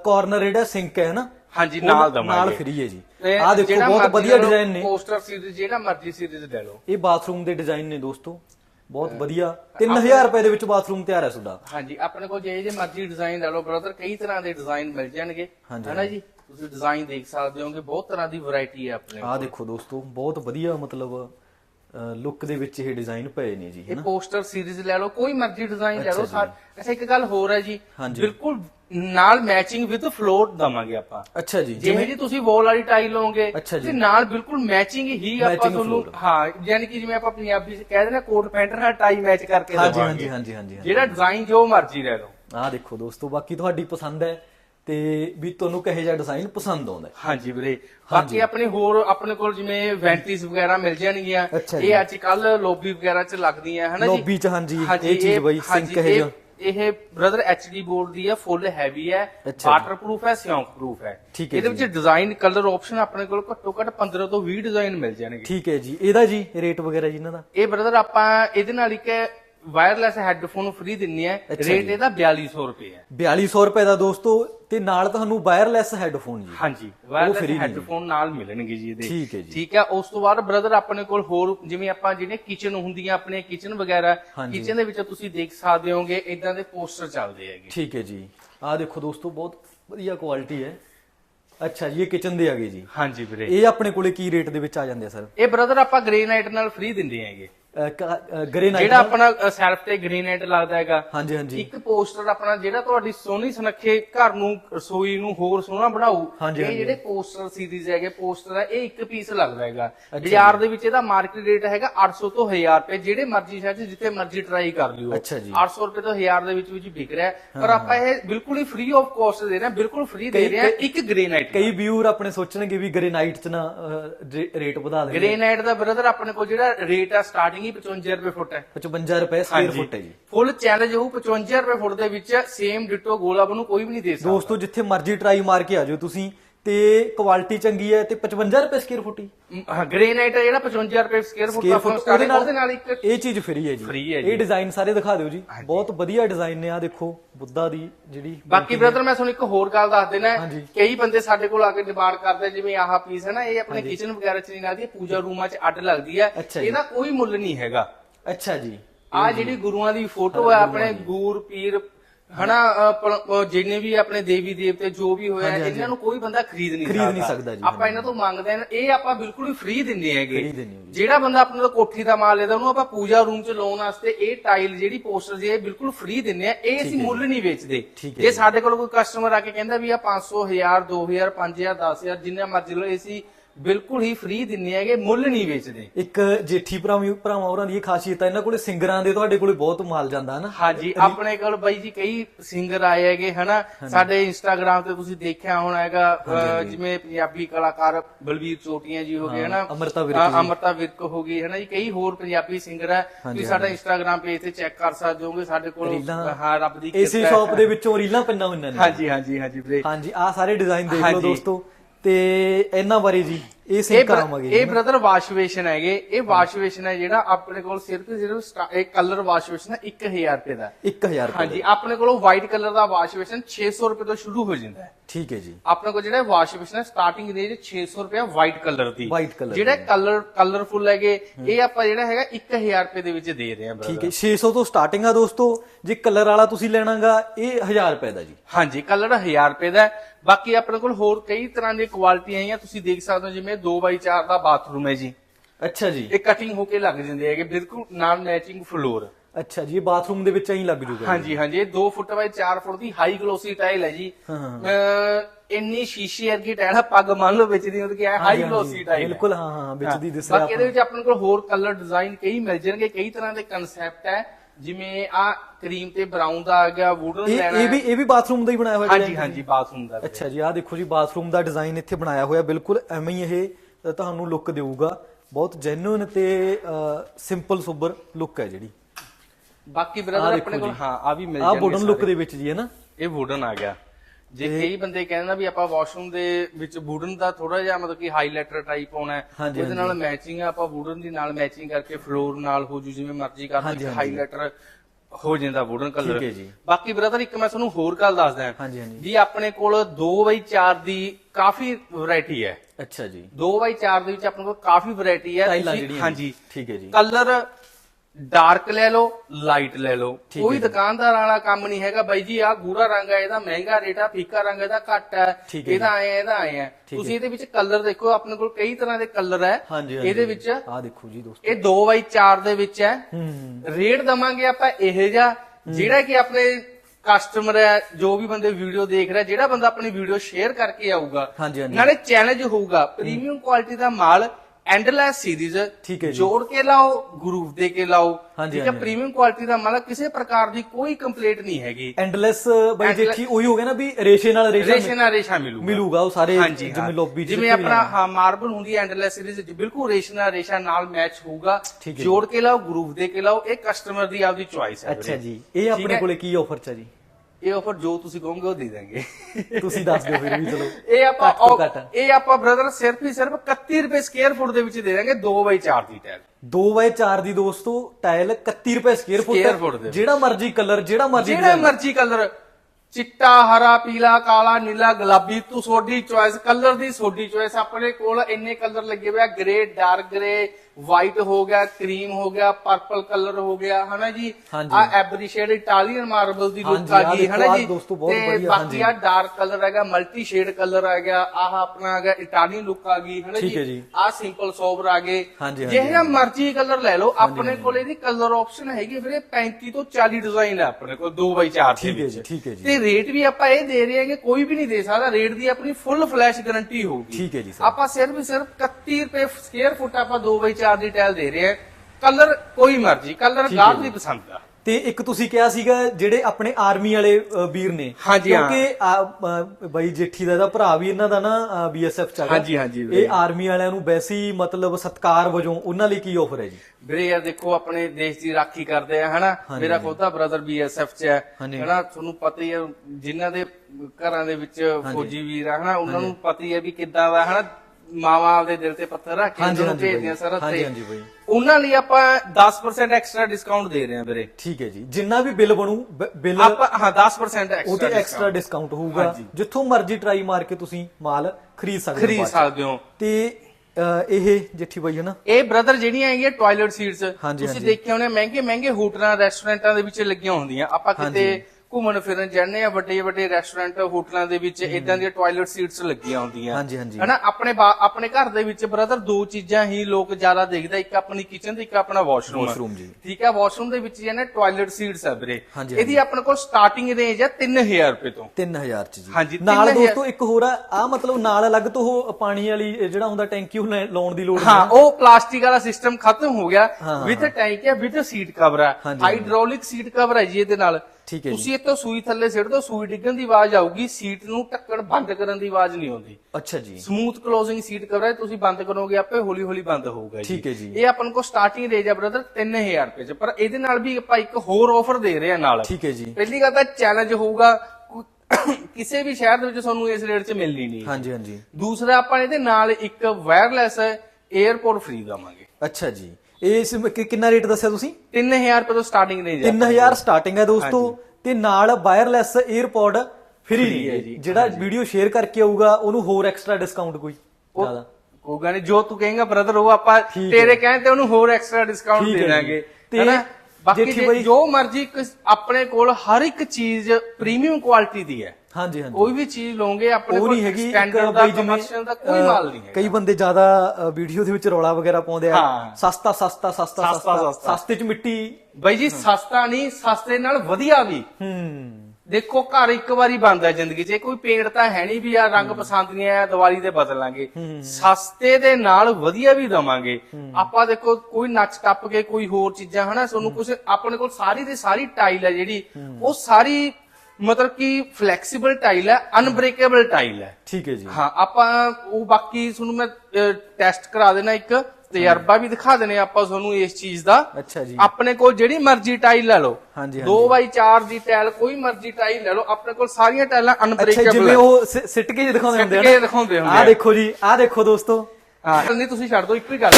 ਕਾਰਨਰ ਜਿਹੜਾ ਸਿੰਕ ਹੈ ਨਾ ਹਾਂਜੀ ਨਾਲ ਦਵਾਂਗੇ। ਨਾਲ ਫ੍ਰੀ ਹੈ ਜੀ। ਆਹ ਦੇਖੋ ਬਹੁਤ ਵਧੀਆ ਡਿਜ਼ਾਈਨ ਨੇ। ਪੋਸਟਰ ਸੀਰੀਜ਼ ਜਿਹੜਾ ਮਰਜ਼ੀ ਸੀਰੀਜ਼ ਲੈ ਲਓ। ਇਹ ਬਾਥਰੂਮ ਦੇ ਡਿਜ਼ਾਈਨ ਨੇ ਦੋਸਤੋ। ਬਹੁਤ ਵਧੀਆ। 3000 ਰੁਪਏ ਦੇ ਵਿੱਚ ਬਾਥਰੂਮ ਤਿਆਰ ਹੈ ਤੁਹਾਡਾ। ਹਾਂਜੀ ਆਪਣੇ ਕੋਲ ਜੇ ਜੇ ਮਰਜ਼ੀ ਡਿਜ਼ਾਈਨ ਲੈ ਲਓ ਬ੍ਰਦਰ ਕਈ ਤਰ੍ਹਾਂ ਦੇ ਡਿਜ਼ਾਈਨ ਮਿਲ ਜਾਣਗੇ। ਹੈਨਾ ਜੀ? ਤੁਸੀਂ ਡਿਜ਼ਾਈਨ ਦੇਖ ਸਕਦੇ ਹੋਗੇ ਬਹੁਤ ਤਰ੍ਹਾਂ ਦੀ ਵੈਰਾਈਟੀ ਹੈ ਆਪਣੇ ਆਹ ਦੇਖੋ ਦੋਸਤੋ ਬਹੁਤ ਵਧੀਆ ਮਤਲਬ ਲੁੱਕ ਦੇ ਵਿੱਚ ਇਹ ਡਿਜ਼ਾਈਨ ਪਏ ਨੇ ਜੀ ਇਹ ਪੋਸਟਰ ਸੀਰੀਜ਼ ਲੈ ਲਓ ਕੋਈ ਮਰਜ਼ੀ ਡਿਜ਼ਾਈਨ ਲੈ ਲਓ ਅੱਛਾ ਇੱਕ ਗੱਲ ਹੋਰ ਹੈ ਜੀ। ਬਿਲਕੁਲ ਨਾਲ ਮੈਚਿੰਗ ਵਿਦ ਫਲੋਰ ਦਵਾਂਗੇ ਆਪਾਂ ਅੱਛਾ ਜੀ ਜਿਵੇਂ ਜੀ ਤੁਸੀਂ ਵੋਲ ਵਾਲੀ ਟਾਈਲ ਲਓਗੇ। ਤੇ ਨਾਲ ਬਿਲਕੁਲ ਮੈਚਿੰਗ ਹੀ ਆਪਾਂ ਤੁਹਾਨੂੰ। ਹਾਂ ਯਾਨੀ ਕਿ ਜਿਵੇਂ ਆਪਾਂ ਪੰਜਾਬੀ ਚ ਕਹਿ ਦਿੰਦੇ ਕੋਟ ਪੈਂਟ ਨਾਲ ਟਾਈ ਮੈਚ ਕਰਕੇ ਦਵਾਂਗੇ ਹਾਂਜੀ ਹਾਂਜੀ ਹਾਂਜੀ ਹਾਂਜੀ। ਜਿਹੜਾ ਡਿਜ਼ਾਈਨ ਜੋ ਮਰਜ਼ੀ ਲੈ ਲਓ ਆਹ ਦੇਖੋ ਦੋਸਤੋ ਬਾਕੀ ਤੁਹਾਡੀ ਪਸੰਦ ਹੈ ਤੇ ਵੀ ਤੁਹਾਨੂੰ ਕਹੇ ਜਿਹਾ ਡਿਜ਼ਾਈਨ ਪਸੰਦ ਆਉਂਦਾ ਹੈ। ਹਾਂਜੀ ਵੀਰੇ ਬਾਕੀ ਆਪਣੇ ਹੋਰ ਆਪਣੇ ਕੋਲ ਜਿਵੇਂ ਵੈਂਟੀਜ਼ ਵਗੈਰਾ ਮਿਲ ਜਾਣਗੀਆਂ ਅੱਛਾ ਜੀ। ਇਹ ਅੱਜ ਕੱਲ ਲੋਬੀ ਵਗੈਰਾ ਚ ਲੱਗਦੀਆਂ ਹਨਾ ਜੀ Lobby 'ਚ ਹਾਂਜੀ, ਇਹ ਚੀਜ਼ ਬਈ ਹਾਂਜੀ, ਇਹ ਇਹ- ਜਿਹਾ। ਇਹ ਬ੍ਰਦਰ ਐਚਡੀ ਬੋਰਡ ਦੀ ਹੈ ਫੁੱਲ ਹੈਵੀ ਹੈ ਅੱਛਾ ਜੀ। ਵਾਟਰਪ੍ਰੂਫ ਹੈ ਸਿਉਂਕ ਪ੍ਰੂਫ ਹੈ ਠੀਕ ਹੈ ਇਹਦੇ ਜੀ। ਵਿੱਚ ਡਿਜ਼ਾਈਨ ਕਲਰ ਆਪਸ਼ਨ ਆਪਣੇ ਕੋਲ ਘੱਟੋ ਘੱਟ 15 ਤੋਂ 20 ਡਿਜ਼ਾਈਨ ਮਿਲ ਜਾਣਗੇ ਠੀਕ ਹੈ ਜੀ ਇਹਦਾ ਜੀ ਰੇਟ ਵਗੈਰਾ ਜੀ ਇਹਨਾਂ ਦਾ ਇਹ ਬ੍ਰਦਰ ਆਪਾਂ ਇਹਦੇ ਨਾਲ ਇੱਕ ਵਾਇਰਲੈਸ ਹੈੱਡਫੋਨ ਫ੍ਰੀ ਦਿੰਨੇ ਆ ਅੱਛਾ ਰੇਟ। ਇਹਦਾ 4200 ਰੁਪਏ ਹੈ। 4200 ਰੁਪਏ ਦਾ ਦੋਸਤੋ ਤੇ ਨਾਲ ਤੁਹਾਨੂੰ ਵਾਇਰਲੈਸ ਹੈੱਡਫੋਨ ਜੀ। ਹਾਂਜੀ free ਵਾਇਰਲੈਸ ਨੇ ਜੀ। ਹੈੱਡਫੋਨ ਨਾਲ ਮਿਲਣਗੇ ਜੀ ਇਹਦੇ। ਠੀਕ ਹੈ ਜੀ। ਠੀਕ ਹੈ ਉਸ ਤੋਂ ਬਾਅਦ ਬ੍ਰਦਰ ਆਪਣੇ ਕੋਲ ਹੋਰ ਜਿਵੇਂ ਆਪਾਂ ਜਿਹੜੇ ਕਿਚਨ ਹੁੰਦੀਆਂ ਆਪਣੇ ਕਿਚਨ ਵਗੈਰਾ ਹਾਂਜੀ। ਕਿਚਨ ਦੇ ਵਿੱਚ ਤੁਸੀਂ ਦੇਖ ਸਕਦੇ ਹੋਗੇ ਇਦਾਂ ਦੇ ਪੋਸਟਰ ਚੱਲਦੇ ਹੈਗੇ। ਠੀਕ ਹੈ ਜੀ। ਆਹ ਦੇਖੋ ਦੋਸਤੋ ਬਹੁਤ ਵਧੀਆ ਕੁਆਲਿਟੀ ਹੈ। ਅੱਛਾ ਜੀ ਇਹ ਕਿਚਨ ਦੇ ਆਗੇ ਜੀ। ਹਾਂਜੀ ਵੀਰੇ। ਇਹ ਆਪਣੇ ਕੋਲੇ ਕੀ ਰੇਟ ਦੇ ਵਿੱਚ ਆ ਜਾਂਦੇ ਆ ਸਰ ਇਹ ਬ੍ਰਦਰ ਆਪਾਂ ਗ੍ਰੇਨਾਈਟ ਨਾਲ ਫ੍ਰੀ ਦਿੰਦੇ ਹੈਗੇ। ਗਰੇ ਨਾਈਟ ਜਿਹੜਾ ਆਪਣਾ ਸੈਲਫ ਤੇ ਗ੍ਰੇਨਾਈਟ ਲੱਗਦਾ ਹੈਗਾ। ਹਾਂਜੀ ਹਾਂਜੀ। ਇੱਕ ਪੋਸਟਰ ਆਪਣਾ ਜਿਹੜਾ ਤੁਹਾਡੀ ਸੋਹਣੀ ਸੁਨੱਖੇ ਘਰ ਨੂੰ ਰਸੋਈ ਨੂੰ ਹੋਰ ਸੋਹਣਾ ਹਾਂਜੀ, ਇਹ। ਜਿਹੜੇ ਪੋਸਟਰ ਸੀਰੀਜ਼ ਹੈਗੇ ਪੋਸਟਰ ਹੈ ਇਹ ਇੱਕ ਪੀਸ ਲੱਗਦਾ ਹੈਗਾ। ਬਾਜ਼ਾਰ ਦੇ ਵਿੱਚ ਇਹਦਾ ਮਾਰਕੀਟ ਰੇਟ ਹੈਗਾ 800 ਤੋਂ 1000 ਰੁਪਏ ਜਿਹੜੇ ਮਰਜ਼ੀ ਸ਼ਹਿਰ 'ਚ ਜਿੱਥੇ ਮਰਜ਼ੀ ਟਰਾਈ ਕਰ ਲਿਓ। ਅੱਛਾ ਜੀ। 800 ਰੁਪਏ ਤੋਂ 1000 ਦੇ ਵਿੱਚ ਵਿੱਚ ਵਿਕ ਰਿਹਾ। ਪਰ ਆਪਾਂ ਇਹ ਬਿਲਕੁਲ ਹੀ ਫ੍ਰੀ ਆਫ ਕਾਸਟ ਦੇ ਰਹੇ ਹਾਂ ਬਿਲਕੁਲ ਫ੍ਰੀ ਦੇ ਰਹੇ ਹਾਂ ਇੱਕ ਗ੍ਰੇਨਾਈਟ ਕਈ ਵਿਊਰ ਆਪਣੇ ਸੋਚਣਗੇ ਵੀ ਗਰੇ ਨਾਈਟ ਚ ਨਾ ਰੇਟ ਵਧਾ ਦੇਣਗੇ। ਗ੍ਰੇਨਾਈਟ ਦਾ ਬ੍ਰਦਰ ਆਪਣੇ ਕੋਲ ਜਿਹੜਾ ਰੇਟ ਆ ਸਟਾਰਟਿੰਗ ਹੀ 55 ਰੁਪਏ ਫੁੱਟ ਹੈ। 55 ਰੁਪਏ ਸਕੁਅਰ ਫੁੱਟ ਹੈ ਜੀ। ਫੁੱਲ ਚੈਲੰਜ ਹੋਊ 55 ਰੁਪਏ ਫੁੱਟ ਦੇ ਵਿੱਚ ਸੇਮ ਡਿਟੋ ਗੋਲਾ ਨੂੰ ਕੋਈ ਵੀ ਨਹੀਂ ਦੇ ਸਕਦਾ। ਦੋਸਤੋ ਜਿੱਥੇ ਮਰਜ਼ੀ ਟਰਾਈ ਮਾਰ ਕੇ ਆ ਜਾਓ ਤੁਸੀਂ ਤੇ ਕੁਆਲਿਟੀ ਚੰਗੀ ਹੈ ਤੇ 55 ਰੁਪਏ ਸਕੁਅਰ ਫੁੱਟ ਹੀ। ਗ੍ਰੇਨਾਈਟ ਹੈ ਜਿਹੜਾ 55 ਰੁਪਏ ਸਕੁਅਰ ਫੁੱਟ ਆਪਾਂ ਫੁੱਟ ਸਟਾਰਟਿੰਗ ਉਹਦੇ ਨਾਲ ਇੱਕ ਇਹ ਚੀਜ਼ ਫ੍ਰੀ ਹੈ ਜੀ। Free ਹੈ ਜੀ। ਇਹ ਡਿਜ਼ਾਈਨ ਸਾਰੇ ਦਿਖਾ ਦਿਓ ਜੀ। ਬਹੁਤ ਵਧੀਆ ਡਿਜ਼ਾਈਨ ਨੇ ਆ ਦੇਖੋ ਬੁੱਧਾ ਦੀ ਜਿਹੜੀ ਬਾਕੀ ਬ੍ਰਦਰ ਮੈਂ ਤੁਹਾਨੂੰ ਇੱਕ ਹੋਰ ਗੱਲ ਦੱਸ ਦੇਣਾ। ਕਈ ਬੰਦੇ ਸਾਡੇ ਕੋਲ ਆ ਕੇ ਡਿਮਾਂਡ ਕਰਦੇ ਜਿਵੇਂ ਆਹ ਪੀਸ ਹੈ ਨਾ ਇਹ ਆਪਣੇ ਕਿਚਨ ਵਗੈਰਾ ਚ ਨਹੀਂ ਲੱਗਦੀ ਪੂਜਾ ਰੂਮਾਂ ਚ ਅੱਡ ਲੱਗਦੀ ਹੈ। ਇਹਦਾ ਕੋਈ ਮੁੱਲ ਨਹੀਂ ਹੈਗਾ। ਅੱਛਾ ਜੀ। ਆ ਜਿਹੜੀ ਗੁਰੂਆਂ ਦੀ ਫੋਟੋ ਹੈ ਆਪਣੇ ਗੂਰ ਪੀਰ ਹਨਾ ਜਿੰਨੇ ਵੀ ਆਪਣੇ ਦੇਵੀ ਦੇਵਤੇ ਜੋ ਵੀ ਹੋਇਆ ਹਾਂਜੀ, ਹਾਂਜੀ। ਇਹਨਾਂ ਨੂੰ ਕੋਈ ਬੰਦਾ ਖਰੀਦ ਨਹੀਂ ਖਰੀਦ ਨਹੀਂ ਸਕਦਾ ਜੀ, ਆਪਾਂ ਇਹਨਾਂ ਤੋਂ ਮੰਗਦੇ ਹਾਂ ਇਹ ਆਪਾਂ ਬਿਲਕੁਲ ਹੀ ਫ੍ਰੀ ਦਿੰਦੇ ਹੈਗੇ Free ਦਿੰਦੇ ਹੋ ਜੀ। ਜਿਹੜਾ ਬੰਦਾ ਆਪਣੇ ਤੋਂ ਕੋਠੀ ਦਾ ਮਾਲ ਲੈਦਾ ਉਹਨੂੰ ਆਪਾਂ ਪੂਜਾ ਰੂਮ ਚ ਲਾਉਣ ਵਾਸਤੇ ਇਹ ਟਾਈਲ ਜਿਹੜੀ ਪੋਸਟਰ ਜੀ ਇਹ ਬਿਲਕੁਲ ਫ੍ਰੀ ਦਿੰਦੇ ਆ ਇਹ ਅਸੀਂ ਮੁੱਲ ਨਹੀਂ ਵੇਚਦੇ ਠੀਕ ਹੈ ਜੇ ਜੀ। ਸਾਡੇ ਕੋਲ ਕੋਈ ਕਸਟਮਰ ਆ ਕੇ ਕਹਿੰਦਾ ਵੀ ਆ 500 1000 2000 5000 10000 ਜਿੰਨਾ ਮਰਜ਼ੀ ਲਓ ਅਸੀਂ ਬਿਲਕੁਲ ਹੀ ਫ੍ਰੀ ਦਿੰਦੇ ਹੈਗੇ ਮੁੱਲ ਨਹੀਂ ਵੇਚਦੇ। ਇੱਕ ਜੇਠੀ ਭਰਾਵਾਂ ਭਰਾਵਾਂ ਹੋਰਾਂ ਦੀ ਇਹ ਖਾਸੀਅਤ ਹੈ ਇਹਨਾਂ ਕੋਲੇ ਸਿੰਗਰਾਂ ਦੇ ਤੁਹਾਡੇ ਕੋਲੇ ਬਹੁਤ ਮਾਲ ਜਾਂਦਾ ਹੈ ਨਾ ਹਾਂਜੀ ਆਪਣੇ ਕੋਲ ਬਾਈ ਜੀ ਕਈ ਸਿੰਗਰ ਆਏ ਹੈਗੇ ਹਨਾ? ਸਾਡੇ ਇੰਸਟਾਗ੍ਰam ਤੇ ਤੁਸੀਂ ਦੇਖਿਆ ਹੋਣਾ ਹੈਗਾ ਜਿਵੇਂ ਪੰਜਾਬੀ ਕਲਾਕਾਰ ਬਲਵੀਰ ਚੋਟੀਆਂ ਜੀ ਹੋ ਗਏ ਹਨਾ? ਅਮਰਤਾ ਵਿਰਕ ਅਮਰਤਾ ਵਿਰਕ ਹੋ ਗਈ ਹਨਾ ਜੀ? ਕਈ ਹੋਰ ਪੰਜਾਬੀ ਸਿੰਗਰ ਹੈ ਤੁਸੀਂ ਸਾਡਾ ਇੰਸਟਾਗ੍ਰam ਪੇਜ ਤੇ ਚੈੱਕ ਕਰ ਸਕਦੇ ਹੋਗੇ ਸਾਡੇ ਕੋਲ ਹਾਂ ਰੱਬ ਦੀ ਇਸੇ ਕਿਰਪਾ ਹੈ। ਸ਼ਾਪ ਦੇ ਵਿੱਚੋਂ ਰੀਲਾਂ ਪੰਨਾ ਹੁੰਨਾਂ ਨੇ। ਹਾਂਜੀ ਹਾਂਜੀ ਹਾਂਜੀ ਵੀਰੇ ਹਾਂਜੀ ਆ ਸਾਰੇ ਡਿਜ਼ਾਈਨ ਦੇਖ ਲਓ। ਦੋਸਤੋ। ਤੇ ਇਹਨਾਂ ਬਾਰੇ ਜੀ ਇਹ ਸਿੰਕ ਆਵਾਂਗੇ ਇਹ ਬ੍ਰਦਰ ਵਾਸ਼ਵੇਸ਼ਨ ਹੈਗੇ। ਇਹ ਵਾਸ਼ਵੇਸ਼ਨ ਹੈ ਜਿਹੜਾ ਆਪਣੇ ਕੋਲ ਸਿਰਫ ਤੇ ਸਿਰਫ ਇਹ ਕਲਰ ਵਾਸ਼ਵੇਸ਼ਨ 1000 ਰੁਪਏ ਦਾ। ਹੈ। 1000 ਰੁਪਏ ਹਾਂਜੀ ਆਪਣੇ ਕੋਲ ਵਾਈਟ ਕਲਰ ਦਾ ਵਾਸ਼ਵੇਸ਼ਨ 600 ਰੁਪਏ ਤੋਂ ਸ਼ੁਰੂ ਹੋ ਜਾਂਦਾ ਹੈ। ਠੀਕ ਹੈ ਜੀ। ਆਪਣੇ ਕੋਲ ਜਿਹੜਾ ਵਾਸ਼ਵੇਸ਼ਨ ਹੈ ਸਟਾਰਟਿੰਗ ਰੇਂਜ 600 ਰੁਪਏ ਵਾਈਟ ਕਲਰ ਦੀ। White colour ਜਿਹੜਾ ਕਲਰ ਕਲਰਫੁਲ ਹੈਗੇ ਇਹ ਆਪਾਂ ਜਿਹੜਾ ਹੈਗਾ 1000 ਰੁਪਏ ਦੇ ਵਿੱਚ ਦੇ ਰਹੇ ਹਾਂ ਠੀਕ। ਹੈ 600 ਤੋਂ ਸਟਾਰਟਿੰਗ ਆ ਦੋਸਤੋ। ਜੇ ਕਲਰ ਵਾਲਾ ਤੁਸੀਂ ਲੈਣਾਗਾ ਇਹ 1000 ਰੁਪਏ ਦਾ ਜੀ। ਹਾਂਜੀ ਕਲਰ 1000 ਰੁਪਏ ਦਾ ਹੈ। ਬਾਕੀ ਆਪਣੇ ਕੋਲ ਹੋਰ ਕਈ ਤਰ੍ਹਾਂ ਦੀਆਂ ਕੁਆਲਿਟੀਆਂ ਆਈਆਂ ਤੁਸੀਂ ਦੇਖ ਸਕਦੇ ਹੋ ਜਿਵੇਂ 2x4 ਦਾ ਬਾਥਰੂਮ ਹੈ ਜੀ। ਅੱਛਾ ਜੀ। ਇਹ ਕਟਿੰਗ ਹੋ ਕੇ ਲੱਗ ਜਾਂਦੇ ਹੈਗੇ ਬਿਲਕੁਲ ਨਾਲ ਮੈਚਿੰਗ ਫਲੋਰ ਅੱਛਾ ਜੀ ਇਹ ਬਾਥਰੂਮ ਦੇ ਵਿੱਚ ਐਂ ਲੱਗ ਜੂਗਾ ਹਾਂਜੀ ਹਾਂਜੀ ਇਹ 2 ਫੁੱਟ ਬਾਈ 4 ਫੁੱਟ ਦੀ ਹਾਈ ਗਲੋਸੀ ਟਾਈਲ ਹੈ ਜੀ। ਇੰਨੀ ਸ਼ੀਸ਼ੇ ਵਰਗੀ ਟਾਈਲ ਆ ਪੱਗ ਮੰਨ ਲਓ ਵਿੱਚ ਦੀ ਮਤਲਬ ਕਿ ਹਾਈ ਗਲੋਸੀ ਟਾਈਲ ਬਿਲਕੁਲ ਹਾਂ ਹਾਂ ਵਿੱਚ ਦੀ ਦਿਸ ਰਿਹਾ ਬਾਕੀ ਇਹਦੇ ਵਿੱਚ ਆਪਣੇ ਕੋਲ ਹੋਰ ਕਲਰ ਡਿਜ਼ਾਈਨ ਕਈ ਮਿਲ ਜਾਣਗੇ ਕਈ ਤਰ੍ਹਾਂ ਦੇ ਕਨਸੈਪਟ ਹੈ। ਜਿਵੇਂ ਆ ਕਰੀਮ ਤੇ ਬਰਾਊਨ ਦਾ ਆ ਗਿਆ ਵੁਡਨ ਇਹ ਲੈਣਾ ਇਹ ਵੀ ਇਹ ਵੀ ਬਾਥਰੂਮ ਦਾ ਹੀ ਬਣਾਇਆ ਹੋਇਆ ਹਾਂਜੀ? ਹਾਂਜੀ ਬਾਥਰੂਮ ਦਾ ਅੱਛਾ ਜੀ ਆਹ ਦੇਖੋ ਜੀ ਬਾਥਰੂਮ ਦਾ ਡਿਜ਼ਾਈਨ ਇੱਥੇ ਬਣਾਇਆ ਹੋਇਆ ਬਿਲਕੁਲ ਐਵੇਂ ਹੀ ਇਹ ਤੁਹਾਨੂੰ ਲੁੱਕ ਦੇਊਗਾ ਬਹੁਤ ਜੈਨੂਇਨ ਤੇ ਸਿੰਪਲ ਸੁਬਰ ਲੁੱਕ ਹੈ ਜਿਹੜੀ ਬਾਕੀ ਬ੍ਰਦਰ ਆਪਣੇ ਕੋਲ। ਹਾਂ ਆ ਵੀ ਮਿਲ ਆਹ ਜਾਣਗੇ ਵੁਡਨ ਲੁੱਕ। ਦੇ ਵਿੱਚ ਜੀ ਹੈ ਨਾ ਇਹ ਵੁਡਨ ਆ ਗਿਆ ਜੇ ਕਈ ਬੰਦੇ ਕਹਿੰਦੇ ਵੀ ਆਪਾਂ ਵਾਸ਼ਰੂਮ ਦੇ ਵਿੱਚ ਵੁਡਨ ਦਾ ਥੋੜਾ ਜਿਹਾ ਮਤਲਬ ਕਿ ਹਾਈਲਾਈਟਰ ਟਾਈਪ ਹੋਣਾ ਹੈ ਉਹਦੇ ਨਾਲ ਮੈਚਿੰਗ ਆਪਾਂ ਵੁਡਨ ਦੀ ਨਾਲ ਮੈਚਿੰਗ ਕਰਕੇ ਫਲੋਰ ਨਾਲ ਹੋ ਜੂ ਜਿਵੇਂ ਮਰਜ਼ੀ ਕਰ ਹਾਂਜੀ। ਹਾਈਲਾਈਟਰ ਹੋ ਜਾਂਦਾ ਵੁਡਨ ਕਲਰ ਠੀਕ ਹੈ ਜੀ। ਬਾਕੀ ਬ੍ਰਦਰ ਇੱਕ ਮੈਂ ਤੁਹਾਨੂੰ ਹੋਰ ਗੱਲ ਦੱਸਦਾ ਹਾਂਜੀ, ਹਾਂਜੀ। ਜੀ ਆਪਣੇ ਕੋਲ 2x4 ਦੀ ਕਾਫੀ ਵੈਰਾਈਟੀ ਹੈ। ਅੱਛਾ ਜੀ। 2x4 ਦੇ ਵਿੱਚ ਆਪਣੇ ਕੋਲ ਕਾਫੀ ਵੈਰਾਈਟੀ ਹੈ। ਹਾਂਜੀ। ਠੀਕ ਹੈ ਜੀ। ਕਲਰ ਡਾਰਕ ਲੈ ਲਓ ਲਾਈਟ ਲੈ ਲਓ। ਕੋਈ ਹੈ। ਦੁਕਾਨਦਾਰ ਵਾਲਾ ਕੰਮ ਨਹੀਂ ਹੈਗਾ ਬਾਈ ਜੀ ਆ ਗੂੜਾ ਰੰਗ ਹੈ ਇਹਦਾ ਮਹਿੰਗਾ ਰੇਟ ਆ ਫੀਕਾ ਰੰਗ ਇਹਦਾ ਘੱਟ ਹੈ ਹੈ ਇਹਦਾ ਆਏ ਆ ਇਹਦਾ ਆਏ ਆ ਠੀਕ ਤੁਸੀਂ ਇਹਦੇ ਵਿੱਚ ਕਲਰ ਦੇਖੋ ਆਪਣੇ ਕੋਲ ਕਈ ਤਰ੍ਹਾਂ ਦੇ ਕਲਰ ਹੈ। ਇਹਦੇ ਵਿੱਚ ਆਹ ਦੇਖੋ ਜੀ ਦੋਸਤੋ। ਇਹ 2x4 ਦੇ ਵਿੱਚ ਹੈ। ਹੂੰ। ਰੇਟ ਦਵਾਂਗੇ ਆਪਾਂ ਇਹ ਜਿਹਾ ਜਿਹੜਾ ਕਿ ਆਪਣੇ ਕਸਟਮਰ ਹੈ ਜੋ ਵੀ ਬੰਦੇ ਵੀਡੀਓ ਦੇਖ ਰਿਹਾ ਜਿਹੜਾ ਬੰਦਾ ਆਪਣੀ ਵੀਡੀਓ ਸ਼ੇਅਰ ਕਰਕੇ ਆਊਗਾ। ਨਾਲੇ ਚੈਲੰਜ ਹੋਊਗਾ। ਪ੍ਰੀਮੀਅਮ ਕੁਆਲਿਟੀ ਦਾ ਮਾਲ ਐਂਡਲੈਸ ਸੀਰੀਜ਼ ਠੀਕ ਹੈ ਜੀ। ਜੋੜ ਕੇ ਲਾਓ ਗਰੂਪ ਦੇ ਕੇ ਲਾਓ ਹਾਂਜੀ, ਠੀਕ ਹੈ ਹਾਂਜੀ। ਪ੍ਰੀਮੀਅਮ ਕੁਆਲਿਟੀ ਦਾ ਮਾਲ ਹੈ, ਕਿਸੇ ਪ੍ਰਕਾਰ ਦੀ ਕੋਈ ਕੰਪਲੇਂਟ ਨਹੀਂ ਹੈਗੀ ਐਂਡਲੈਸ ਬਾਈ Endless- ਦੇਖੀ ਉਹੀ ਹੋ ਗਿਆ ਨਾ ਵੀ ਰੇਸ਼ੇ ਨਾਲ ਰੇਸ਼ਾ ਰੇਸ਼ਾ ਨਾਲ ਰੇਸ਼ਾ ਮਿਲੂਗਾ ਮਿਲੂਗਾ ਉਹ ਸਾਰੇ ਹਾਂਜੀ ਹਾਂ। ਜਿਵੇਂ ਲੌਬੀ ਜਿਵੇਂ ਆਪਣਾ ਹਾਂ ਮਾਰਬਲ ਹੁੰਦੀ ਹੈ ਐਂਡਲੈਸ ਸੀਰੀਜ਼ ਬਿਲਕੁਲ ਰੇਸ਼ਾ ਨਾਲ ਰੇਸ਼ਾ ਨਾਲ ਮੈਚ ਹੋਊਗਾ ਠੀਕ ਹੈ ਜੋੜ ਕੇ ਲਾਓ ਗਰੂਪ ਦੇ ਕੇ ਲਾਓ ਇਹ ਕਸਟਮਰ ਦੀ ਆਪਦੀ ਚੁਆਇਸ ਹੈ ਅੱਛਾ ਵੀਰੇ। ਜੀ ਇਹ ਠੀਕ ਆਪਣੇ ਹੈ? ਕੋਲੇ ਕੀ ਆਫਰ ਚ ਆ ਜੀ ਇਹ ਆਫਰ ਜੋ ਤੁਸੀਂ ਕਹੋਗੇ ਉਹ ਦੇ ਦਾਂਗੇ ਤੁਸੀਂ ਦੱਸ ਦਿਓ ਫਿਰ ਵੀ ਚਲੋ ਇਹ ਆਪਾਂ। ਇਹ ਆਪਾਂ ਬ੍ਰਦਰ ਸਿਰਫ ਹੀ ਸਿਰਫ 31 ਰੁਪਏ ਸਕੁਅਰ ਫੁੱਟ ਦੇ ਵਿੱਚ ਦੇ ਦਾਂਗੇ 2x4 ਦੀ ਟੈਲ 2x4 ਦੀ ਦੋਸਤੋ ਟਾਇਲ 31 ਰੁਪਏ ਸਕੁਅਰ ਫੁੱਟ। ਜਿਹੜਾ ਮਰਜ਼ੀ ਕਲਰ ਜਿਹੜਾ ਮਰਜ਼ੀ ਜਿਹੜਾ। ਮਰਜ਼ੀ ਕਲਰ ਚਿੱਟਾ ਹਰਾ ਪੀਲਾ ਕਾਲਾ ਨੀਲਾ ਗੁਲਾਬੀ ਤੂੰ ਸੋਡੀ ਚੁਆਇਸ ਕਲਰ ਦੀ ਸੋਡੀ ਚੁਆਇਸ ਆਪਣੇ ਕੋਲ ਇੰਨੇ ਕਲਰ ਲੱਗੇ ਹੋਏ ਆ ਗ੍ਰੇ ਡਾਰਕ ਗ੍ਰੇ ਵਾਈਟ ਹੋ ਗਿਆ ਕਰੀਮ ਹੋ ਗਿਆ ਪਰਪਲ ਕਲਰ ਹੋ ਗਿਆ ਹਨਾ ਜੀ। ਆ ਐਬਰੀ ਸ਼ੇਡ ਇਟਾਲੀਅਨ ਮਾਰਬਲ ਦੀ ਲੁੱਕ ਆ ਗਈ ਹਨਾ ਜੀ ਤੇ ਬਾਕੀ। ਆ ਡਾਰਕ ਕਲਰ ਹੈਗਾ ਮਲਟੀ ਸ਼ੇਡ ਕਲਰ ਆ ਗਿਆ ਆਹ ਆਪਣਾ ਗਿਆ ਇਟਾਲੀਅਨ ਲੁੱਕ ਆ ਗਈ ਹਨਾ ਜੀ। ਆ ਸਿੰਪਲ ਸੋਬਰ ਆ ਗਏ ਜਿਹੜਾ ਮਰਜ਼ੀ ਕਲਰ ਲੈ ਲਓ ਆਪਣੇ ਕੋਲ ਇਹਦੀ ਕਲਰ ਆਪਸ਼ਨ ਹੈਗੀ ਵੀਰੇ 35 ਤੋਂ 40 ਡਿਜ਼ਾਈਨ ਹੈ ਆਪਣੇ ਕੋਲ 2x4 ਠੀਕ ਹੈ ਜੀ, ਠੀਕ ਹੈ ਜੀ। ਤੇ ਰੇਟ ਵੀ ਆਪਾਂ ਇਹ ਦੇ ਰਹੇ ਹਾਂ ਕਿ ਕੋਈ ਵੀ ਨਹੀਂ ਦੇ ਸਕਦਾ ਰੇਟ ਦੀ ਆਪਣੀ ਫੁੱਲ ਫਲੈਸ਼ ਗਾਰੰਟੀ ਹੋਊਗੀ ਠੀਕ ਹੈ ਜੀ। ਆਪਾਂ ਸਿਰਫ ਸਿਰਫ 31 ਰੁਪਏ ਸਕੁਅਰ ਫੁੱਟ ਆਪਾਂ 2x4 ਦੀ ਟਾਇਲ ਦੇ ਰਹੇ ਕਲਰ ਕੋਈ ਮਰਜ਼ੀ ਕਲਰ ਗਾਹਕ। ਦੀ ਪਸੰਦ ਦਾ ਤੇ ਇੱਕ ਤੁਸੀਂ ਕਿਹਾ ਸੀਗਾ ਜਿਹੜੇ ਆਪਣੇ ਆਰਮੀ ਵਾਲੇ ਵੀਰ ਨੇ। ਕਿਉਂਕਿ ਬਾਈ ਜੇਠੀ ਦਾ ਇਹਦਾ ਭਰਾ ਵੀ ਇਹਨਾਂ ਦਾ ਨਾ ਬੀਐਸਐਫ ਚ ਹੈਗਾ। ਹਾਂਜੀ, ਹਾਂਜੀ। ਇਹ ਆਰਮੀ ਵਾਲਿਆਂ ਨੂੰ ਵੈਸੇ ਹੀ ਮਤਲਬ ਸਤਕਾਰ ਵਜੋਂ ਉਹਨਾਂ ਲਈ ਕੀ ਆਫਰ ਹੈ ਜੀ? ਵੀਰੇ ਯਾਰ ਦੇਖੋ ਆਪਣੇ ਦੇਸ਼ ਦੀ ਰਾਖੀ ਕਰਦੇ ਆ ਹਨਾ? ਮੇਰਾ। ਖੁਦ ਬ੍ਰਦਰ ਬੀਐਸਐਫ ਚ ਹੈ। ਹਨਾ? ਤੁਹਾਨੂੰ ਪਤਾ ਹੀ ਹੈ ਜਿਨ੍ਹਾਂ ਦੇ ਘਰਾਂ ਦੇ ਵਿੱਚ ਫੌਜੀ ਵੀਰ ਆ ਹਨਾ? ਉਹਨਾਂ ਨੂੰ ਪਤਾ ਹੀ ਹੈ ਵੀ ਕਿੱਦਾਂ ਦਾ ਹਨਾ? ਮਾਵਾ ਆਪਦੇ ਦਿਲ ਤੇ ਪੱਥਰ ਰੱਖ ਕੇ ਹਾਂਜੀ, ਉਹਨਾਂ ਨੂੰ ਹਾਂਜੀ ਭੇਜਦੀਆਂ ਬਾਈ। ਸਰਹੱਦ ਹਾਂਜੀ, ਹਾਂਜੀ ਬਾਈ। ਉਹਨਾਂ ਲਈ ਆਪਾਂ 10% ਐਕਸਟਰਾ ਡਿਸਕਾਊਂਟ ਦੇ ਰਹੇ ਹਾਂ ਵੀਰੇ ਠੀਕ ਹੈ ਜੀ ਜਿੰਨਾ ਵੀ ਬਿੱਲ ਬਣੂ ਬ- ਬਿੱਲ ਆਪਾਂ ਹਾਂ 10% ਐਕਸਟਰਾ ਡਿਸਕਾਊਂਟ ਹੋਊਗਾ ਹਾਂਜੀ। ਜਿੱਥੋਂ ਮਰਜ਼ੀ ਟਰਾਈ ਮਾਰ ਕੇ ਤੁਸੀਂ ਮਾਲ ਖਰੀਦ ਸਕਦੇ ਹੋ ਖਰੀਦ ਬਾਅਦ 'ਚ। ਸਕਦੇ ਹੋ ਤੇ ਅ, ਇਹ ਜੇਠੀ ਬਾਈ ਹੈ ਨਾ ਇਹ ਬ੍ਰਦਰ ਜਿਹੜੀਆਂ ਹੈਗੀਆਂ ਟਾਇਲਟ ਸੀਟਸ ਹਾਂਜੀ, ਤੁਸੀਂ ਹਾਂਜੀ। ਦੇਖਿਆ ਹੋਣੇ ਮਹਿੰਗੇ ਮਹਿੰਗੇ ਹੋਟਲਾਂ ਰੈਸਟੋਰੈਂਟਾਂ ਦੇ ਵਿੱਚ ਲੱਗੀਆਂ ਹੁੰਦੀਆਂ ਆਪਾਂ ਕਿਤੇ ਹਾਂਜੀ। ਘੁੰਮਣ ਫਿਰਨ ਜਾਂਦੇ ਆ ਵੱਡੇ ਵੱਡੇ ਰੈਸਟੋਰੈਂਟ ਹੋਟਲਾਂ ਦੇ ਵਿੱਚ ਇਦਾਂ ਦੀਆਂ ਟਾਇਲਟ ਸੀਟਸ ਲੱਗੀਆਂ ਹੁੰਦੀਆਂ। ਹਾਂਜੀ, ਹਾਂਜੀ। ਹਨਾ ਆਪਣੇ ਆਪਣੇ ਘਰ ਦੇ ਵਿੱਚ ਬ੍ਰਦਰ ਦੋ ਚੀਜ਼ਾਂ ਹੀ ਲੋਕ ਜ਼ਿਆਦਾ ਦੇਖਦਾ ਇੱਕ ਆਪਣੀ ਕਿਚਨ ਤੇ ਇੱਕ ਆਪਣਾ ਵਾਸ਼ਰੂਮ Washroom ਜੀ। ਠੀਕ ਹੈ ਵਾਸ਼ਰੂਮ ਦੇ ਵਿੱਚ ਜਿਹਨੇ ਟਾਇਲਟ ਸੀਟਸ ਆ ਵੀਰੇ। ਇਹਦੀ ਆਪਣੇ ਕੋਲ ਸਟਾਰਟਿੰਗ ਰੇਂਜ ਹੈ 3000 ਰੁਪਏ ਤੋਂ। 3000 ਚ ਜੀ। ਹਾਂਜੀ, ਨਾਲ 3000 ਦੋਸਤੋ ਇੱਕ ਹੋਰ ਆ ਆ ਮਤਲਬ ਨਾਲ ਅਲੱਗ ਤੋਂ ਉਹ ਪਾਣੀ ਵਾਲੀ ਜਿਹੜਾ ਹੁੰਦਾ ਟੈਂਕੀ ਉਹ ਲਾਉਣ ਦੀ ਲੋੜ ਹਾਂ ਨਹੀਂ ਉਹ ਪਲਾਸਟਿਕ ਵਾਲਾ ਸਿਸਟਮ ਖਤਮ ਹੋ ਗਿਆ ਵਿਦ ਟੈਂਕ ਹੈ। ਵਿਦ ਸੀਟ ਕਵਰ ਹੈ ਹਾਈਡ੍ਰੋਲਿਕ ਸੀਟ ਕਵਰ ਹੈ ਜੀ ਇਹਦੇ ਨਾਲ। ਠੀਕ ਹੈ ਜੀ। ਤੁਸੀਂ ਇੱਥੋਂ ਸੂਈ ਥੱਲੇ ਸਿੱਟ ਦੋ ਸੂਈ ਡਿੱਗਣ ਦੀ ਆਵਾਜ਼ ਆਊਗੀ ਸੀਟ ਨੂੰ ਢੱਕਣ ਬੰਦ ਕਰਨ ਦੀ ਆਵਾਜ਼ ਨਹੀਂ ਆਉਂਦੀ। ਅੱਛਾ ਜੀ। ਸਮੂਥ ਕਲੋਜ਼ਿੰਗ ਸੀਟ ਕਵਰ ਹੈ ਤੁਸੀਂ ਬੰਦ ਕਰੋਗੇ ਆਪੇ ਹੌਲੀ ਹੌਲੀ ਬੰਦ ਹੋਊਗਾ ਜੀ। ਠੀਕ ਹੈ ਜੀ। ਇਹ ਆਪਾਂ ਨੂੰ ਕੋ ਸਟਾਰਟਿੰਗ ਰੇਂਜ ਹੈ ਬ੍ਰਦਰ 3000 ਰੁਪਏ ਚ। ਪਰ ਇਹਦੇ ਨਾਲ ਵੀ ਆਪਾਂ ਇੱਕ ਹੋਰ ਆਫਰ ਦੇ ਰਹੇ ਹਾਂ ਨਾਲ। ਠੀਕ ਹੈ ਜੀ। ਪਹਿਲੀ ਗੱਲ ਤਾਂ ਚੈਲੰਜ ਹੋਊਗਾ ਕਿਸੇ ਵੀ ਸ਼ਹਿਰ ਦੇ ਵਿੱਚ ਤੁਹਾਨੂੰ ਇਸ ਰੇਟ 'ਚ ਮਿਲਣੀ ਨਹੀਂ। ਹਾਂਜੀ ਹਾਂਜੀ। ਦੂਸਰਾ ਆਪਾਂ ਇਹਦੇ ਨਾਲ ਇੱਕ ਵਾਇਰਲੈਸ 에어ਪੋਰਟ ਫ੍ਰੀ ਦਵਾਂਗੇ। ਅੱਛਾ ਜੀ। ਇਸ ਕਿ- ਕਿੰਨਾ ਰੇਟ ਦੱਸਿਆ ਤੁਸੀਂ? 3000 ਰੁਪਏ ਤੋਂ ਸਟਾਰਟਿੰਗ ਰੇਂਜ 3000 ਸਟਾਰਟਿੰਗ ਹੈ ਦੋਸਤੋ। ਤੇ ਨਾਲ ਵਾਇਰਲੈਸ 에ਅਰਪੋਡ ਫ੍ਰੀ Free ਹੈ ਹੈ ਜੀ। ਜਿਹੜਾ ਵੀਡੀਓ ਸ਼ੇਅਰ ਕਰਕੇ ਆਊਗਾ ਉਹਨੂੰ ਹੋਰ ਐਕਸਟਰਾ ਡਿਸਕਾਊਂਟ ਕੋਈ ਜ਼ਿਆਦਾ? ਗੱਲ ਨਹੀਂ ਜੋ ਤੂੰ ਕਹੇਂਗਾ ਬ੍ਰਦਰ ਉਹ ਆਪਾਂ ਠੀਕ ਤੇਰੇ। ਕਹਿਣ ਤੇ ਉਹਨੂੰ ਹੋਰ ਐਕਸਟਰਾ ਡਿਸਕਾਊਂਟ ਠੀਕ ਦੇ ਦਾਂਗੇ। ਤੇ ਹੈਨਾ? ਬਾਕੀ ਜੇਠੀ ਜੇ- ਬਾਈ- ਜੋ ਮਰਜ਼ੀ ਕਿਸ- ਆਪਣੇ ਕੋਲ ਹਰ ਇੱਕ ਚੀਜ਼ ਪ੍ਰੀਮੀਅਮ ਕੁਆਲਿਟੀ ਦੀ ਹੈ। ਹਾਂਜੀ ਹਾਂਜੀ। ਕੋਈ ਵੀ ਚੀਜ਼ ਲਓਗੇ ਆਪਣੇ ਉਹ ਨਹੀਂ ਹੈਗੀ ਸਟੈਂਡਰਡ ਦਾ ਕਮਰਸ਼ੀਅਲ ਕੋਈ ਮਾਲ ਨਹੀਂ ਹੈ ਕਈ ਬੰਦੇ ਜ਼ਿਆਦਾ ਵੀਡੀਓ ਦੇ ਵਿੱਚ ਰੌਲਾ ਵਗੈਰਾ ਪਾਉਂਦੇ ਆ। ਸਸਤਾ ਸਸਤਾ ਸਸਤਾ ਸਸਤਾ, ਸਸਤਾ ਚ ਮਿੱਟੀ। ਬਾਈ ਜੀ ਸਸਤਾ ਨਹੀਂ ਸਸਤੇ ਨਾਲ ਵਧੀਆ ਵੀ। ਹੂੰ। ਦੇਖੋ ਘਰ ਇੱਕ ਵਾਰੀ ਬਣਦਾ ਜ਼ਿੰਦਗੀ 'ਚ। ਕੋਈ ਪੇਂਟ ਤਾਂ ਹੈ ਨਹੀਂ ਵੀ ਆ ਰੰਗ ਪਸੰਦ ਨਹੀਂ ਆਇਆ ਦੀਵਾਲੀ ਤੇ ਬਦਲ ਲਾਂਗੇ। ਸਸਤੇ ਦੇ ਨਾਲ ਵਧੀਆ ਵੀ ਦਵਾਂਗੇ। ਆਪਾਂ ਦੇਖੋ ਕੋਈ ਨੱਚ ਟੱਪ ਕੇ ਕੋਈ ਹੋਰ ਚੀਜ਼ਾਂ ਹਨਾ ਤੁਹਾਨੂੰ ਕੁਝ ਆਪਣੇ ਕੋਲ ਸਾਰੀ ਦੀ ਸਾਰੀ ਟਾਈਲ ਹੈ ਜਿਹੜੀ ਉਹ ਸਾਰੀ ਮਤਲਬ ਕਿ ਫਲੈਕਸੀਬਲ ਟਾਈਲ ਹੈ ਅਨਬ੍ਰੇਕੇਬਲ ਟਾਈਲ ਹੈ। ਠੀਕ ਹੈ ਜੀ। ਹਾਂ ਆਪਾਂ ਉਹ ਬਾਕੀ ਤੁਹਾਨੂੰ ਮੈਂ ਟੈਸਟ ਕਰਾ ਦੇਣਾ ਇੱਕ ਤਜਰਬਾ ਵੀ ਦਿਖਾ ਦੇਣੇ ਆਪਾਂ ਤੁਹਾਨੂੰ ਇਸ ਚੀਜ਼ ਦਾ। ਅੱਛਾ ਜੀ। ਆਪਣੇ ਕੋਲ ਜਿਹੜੀ ਮਰਜ਼ੀ ਟਾਈਲ ਲੈ ਲਓ। ਹਾਂਜੀ, 2x4 ਦੀ ਟਾਈਲ ਕੋਈ ਮਰਜ਼ੀ ਟਾਈਲ ਲੈ ਲਓ। ਆਪਣੇ ਕੋਲ ਸਾਰੀਆਂ ਟਾਈਲਾਂ ਅੱਛਾ ਅਨਬ੍ਰੇਕੇਬਲ ਜਿਵੇਂ ਉਹ ਸਿੱਟ ਕੇ ਦਿਖਾਉਂਦੇ ਹੁੰਦੇ ਆ ਸਿੱਟ ਕੇ ਦਿਖਾਉਂਦੇ ਹੁੰਦੇ ਆ ਆ। ਦੇਖੋ ਜੀ ਆ ਦੇਖੋ ਦੋਸਤੋ। ਹਾਂ ਨਹੀਂ ਤੁਸੀਂ ਛੱਡ ਦਿਓ ਇੱਕੋ ਹੀ ਗੱਲ।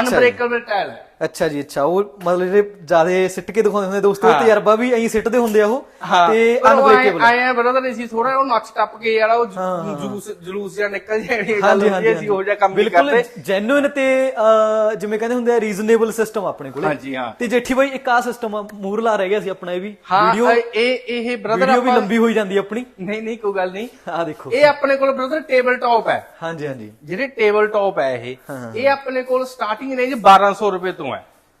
ਅਨਬ੍ਰੇਕੇਬਲ ਟਾਈਲ ਹੈ। ਅੱਛਾ ਜੀ ਅੱਛਾ। ਉਹ ਮਤਲਬ ਜਿਹੜੇ ਜਿਆਦੇ ਸਿੱਟ ਕੇ ਦਿਖਾਉਂਦੇ ਹੁੰਦੇ ਦੋਸਤੋ ਹਾਂ। ਤਜਰਬਾ ਵੀ ਐਂ ਸਿੱਟਦੇ ਹੁੰਦੇ ਆ ਉਹ। ਹਾਂ। ਤੇ ਅਨਬ੍ਰੇਕੇਬਲ ਆਏ ਆ ਬਰਦਰ ਨਹੀਂ ਸੀ ਥੋੜਾ ਉਹ ਨੱਚ ਟੱਪ ਕੇ ਯਾਰ ਉਹ ਹਾਂ। ਜਲੂਸ ਜਿਹਾ ਨਿਕਲ ਜਾਣੀ ਗੱਲ ਹੁੰਦੀ ਹੈ, ਅਸੀਂ ਉਹ ਜਿਹਾ ਕੰਮ ਨਹੀਂ ਬਿਲਕੁਲ ਕਰਦੇ। ਜੈਨੂਇਨ ਤੇ ਜਿਵੇਂ ਕਹਿੰਦੇ ਹੁੰਦੇ ਆ ਰੀਜ਼ਨੇਬਲ ਸਿਸਟਮ ਆਪਣੇ ਕੋਲੇ। ਹਾਂਜੀ, ਹਾਂ। ਤੇ ਜੇਠੀ ਬਾਈ ਇੱਕ ਆ ਸਿਸਟਮ ਮੂਰਲਾ ਰਹਿ ਗਿਆ ਸੀ ਆਪਣਾ ਇਹ ਵੀ। ਹਾਂ ਵੀਡੀਓ ਇਹ ਇਹ ਬ੍ਰਦਰ ਵੀਡੀਓ ਵੀ ਲੰਬੀ ਹੋਈ ਜਾਂਦੀ ਆਪਣੀ। ਨਹੀਂ ਨਹੀਂ ਕੋਈ ਗੱਲ ਨਹੀਂ। ਆ ਦੇਖੋ। ਇਹ ਆਪਣੇ ਕੋਲ ਬ੍ਰਦਰ ਟੇਬਲ ਟਾਪ ਹੈ। ਹਾਂਜੀ ਹਾਂਜੀ। ਜਿਹੜੇ ਟੇਬਲ ਟਾਪ ਹੈ ਇਹ। ਹਾਂ। ਇਹ ਆਪਣੇ ਕੋਲ ਸਟਾਰਟਿੰਗ ਰੇਂਜ 1200 ਰੁਪਏ ਤੋਂ ਹੈ।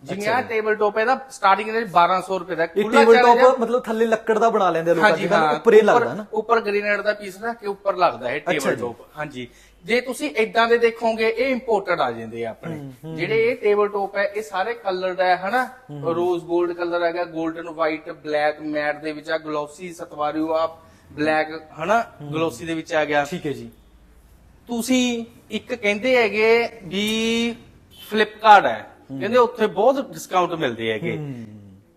ਜਿਵੇਂ ਆ ਟੇਬਲ ਟਾਪ ਹੈ ਦਾ ਸਟਾਰਟਿੰਗ ਰੇਂਜ 1200 ਰੁਪਏ ਦਾ ਇਹ ਖੁੱਲਾ ਟੇਬਲ। ਟਾਪ ਮਤਲਬ ਥੱਲੇ ਲੱਕੜ ਦਾ ਬਣਾ ਲੈਂਦੇ ਆ ਲੋਕ ਹਾਂਜੀ ਕੱਲ੍ਹ ਹਾਂ। ਉੱਪਰ ਇਹ ਲੱਗਦਾ ਨਾ। ਉੱਪਰ ਗ੍ਰੇਨਾਈਟ ਦਾ ਪੀਸ ਰੱਖ ਕੇ ਉੱਪਰ ਲੱਗਦਾ ਹੈ ਅੱਛਾ ਟੇਬਲ ਜੀ। ਟਾਪ ਹਾਂਜੀ। ਜੇ ਤੁਸੀਂ ਇਦਾਂ ਦੇ ਦੇਖੋਗੇ ਇਹ ਇੰਪੋਰਟਡ ਆ ਜਾਂਦੇ ਆ ਆਪਣੇ। ਜਿਹੜੇ ਇਹ ਟੇਬਲ ਟਾਪ ਹੈ ਇਹ ਸਾਰੇ ਕਲਰਡ ਹੈ ਹਨਾ? ਰੋਜ਼ 골ਡ ਕਲਰ ਹੈਗਾ 골ਡਨ ਵਾਈਟ ਬਲੈਕ ਮੈਟ ਦੇ ਵਿੱਚ ਆ ਗਲੋਸੀ ਸਤਵਾਰੀਓ ਆ ਬਲੈਕ ਹਨਾ? ਗਲੋਸੀ ਦੇ ਵਿੱਚ ਆ ਗਿਆ। ਠੀਕ ਹੈ ਜੀ। ਤੁਸੀਂ ਇੱਕ ਕਹਿੰਦੇ ਹੈਗੇ ਵੀ ਫਲਿੱਪਕਾਰਟ ਹੈ। ਕਹਿੰਦੇ ਉੱਥੇ ਬਹੁਤ ਡਿਸਕਾਊਂਟ ਮਿਲਦੇ ਹੈਗੇ।